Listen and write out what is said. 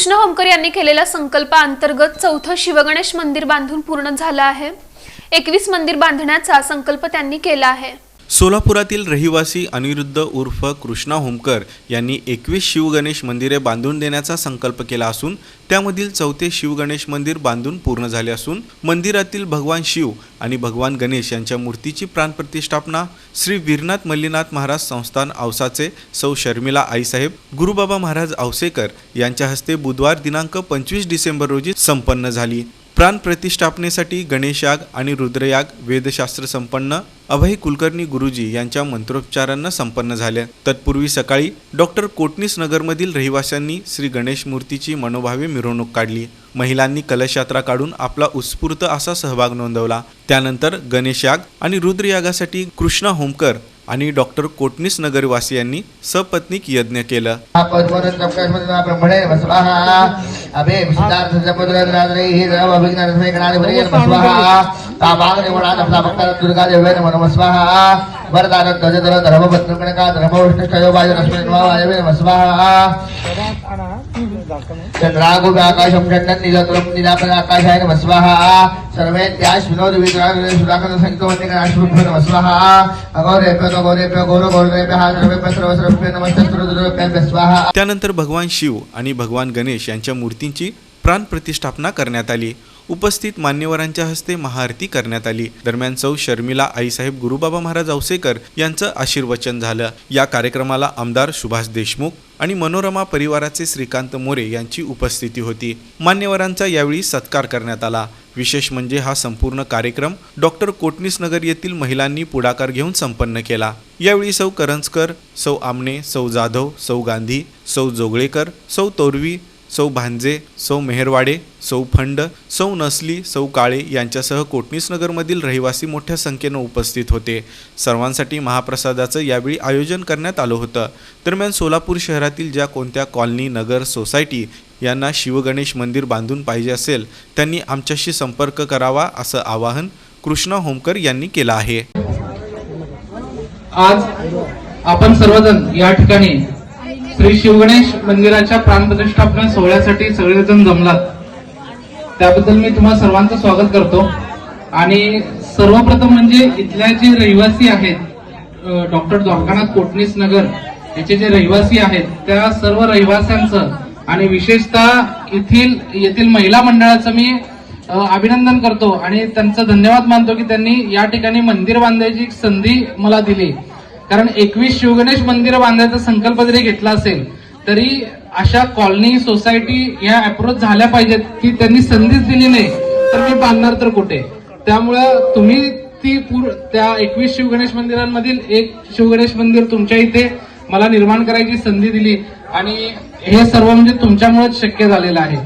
कृष्ण होमकर यांनी केलेल्या संकल्पाअंतर्गत चौथं शिवगणेश मंदिर बांधून पूर्ण झालं आहे. एकवीस मंदिर बांधण्याचा संकल्प त्यांनी केला आहे. सोलापुरातील रहिवासी अनिरुद्ध उर्फ कृष्णा होमकर यांनी एकवीस शिवगणेश मंदिरे बांधून देण्याचा संकल्प केला असून त्यामधील चौथे शिवगणेश मंदिर बांधून पूर्ण झाले असून मंदिरातील भगवान शिव आणि भगवान गणेश यांच्या मूर्तीची प्राणप्रतिष्ठापना श्री वीरनाथ मल्लीनाथ महाराज संस्थान औसाचे सौ शर्मिला आईसाहेब गुरुबाबा महाराज औसेकर यांच्या हस्ते बुधवार दिनांक पंचवीस डिसेंबर रोजी संपन्न झाली. प्राण प्रतिष्ठापनेसाठी गणेशयाग आणि रुद्रयाग वेदशास्त्र संपन्न अभय कुलकर्णी गुरुजी यांच्या मंत्रोच्चारांना संपन्न झाल्या तत्पूर्वी सकाळी डॉक्टर कोटणीस नगरमधील रहिवाशांनी श्री गणेश मूर्तीची मनोभावे मिरवणूक काढली. महिलांनी कलशयात्रा काढून आपला उत्स्फूर्त असा सहभाग नोंदवला. त्यानंतर गणेशयाग आणि रुद्रयागासाठी कृष्णा होमकर आणि डॉक्टर कोटणीस नगरवासियांनी सपत्नीक यज्ञ केलं. అభే సిద్ధార్థ సముద్రరాజరైః సర్వవిఘ్నరసమే గణాధిపతయే నమః స్వాహ. తాపాగ్రగుణాన భక్తరత్తుర్గాదేవే నమః స్వాహ. वरदान ध्वजधर धर्मपत्नकणका धर्मविष्णुष्टयो वायुरस्मै वायवे नमः स्वाहा नीलतुलं सर्वे अगौरेभ्यो गौरेभ्यो गौर गौरेभ्य सर्वेभ्य सर्वसर्वेभ्य स्वाहा त्यानंतर भगवान शिव आणि भगवान गणेश यांच्या मूर्तींची प्राण प्रतिष्ठापना करण्यात आली. उपस्थित मान्यवरांच्या हस्ते महाआरती करण्यात आली. दरम्यान सौ शर्मिला आईसाहेब गुरुबाबा महाराज औसेकर यांचं आशीर्वचन झालं. या कार्यक्रमाला आमदार सुभाष देशमुख आणि मनोरमा परिवाराचे श्रीकांत मोरे यांची उपस्थिती होती. मान्यवरांचा यावेळी सत्कार करण्यात आला. विशेष म्हणजे हा संपूर्ण कार्यक्रम डॉक्टर कोटणीस नगर येथील महिलांनी पुढाकार घेऊन संपन्न केला. यावेळी सौ करंजकर सौ आमणे सौ जाधव सौ गांधी सौ जोगळेकर सौ तोरवी सौ भांजे सौ मेहरवाडे सौ फंड सौ नसली सौ काळे यांच्यासह कोटणीसनगरमधील रहिवासी मोठ्या संख्येनं उपस्थित होते. सर्वांसाठी महाप्रसादाचं यावेळी आयोजन करण्यात आलं होतं. दरम्यान सोलापूर शहरातील ज्या कोणत्या कॉलनी नगर सोसायटी यांना शिवगणेश मंदिर बांधून पाहिजे असेल त्यांनी आमच्याशी संपर्क करावा असं आवाहन कृष्णा होमकर यांनी केलं आहे. आज आपण सर्वजण या ठिकाणी श्री शिवगणेश मंदिराच्या प्राणप्रतिष्ठापना सोहळ्यासाठी सगळेजण जमलात. त्याबद्दल मी तुम्हा सर्वांचं स्वागत करतो. आणि सर्वप्रथम म्हणजे इथल्या जे रहिवासी आहेत डॉक्टर द्वारकानाथ कोटणीस नगर याचे जे रहिवासी आहेत त्या सर्व रहिवाशांचं आणि विशेषतः येथील येथील महिला मंडळाचं मी अभिनंदन करतो. आणि त्यांचा धन्यवाद मानतो की त्यांनी या ठिकाणी मंदिर बांधायची एक संधी मला दिली. कारण एकवीस शिवगणेश मंदिर बांधायचा संकल्प जरी घेतला असेल तरी अशा कॉलनी सोसायटी या अप्रोच झाल्या पाहिजेत की त्यांनी संधीच दिली नाही तर मी बांधणार तर कुठे? त्यामुळं तुम्ही ती पूर त्या एकवीस शिवगणेश मंदिरांमधील एक शिवगणेश मंदिर तुमच्या इथे मला निर्माण करायची संधी दिली आणि हे सर्व म्हणजे तुमच्यामुळेच शक्य झालेलं आहे.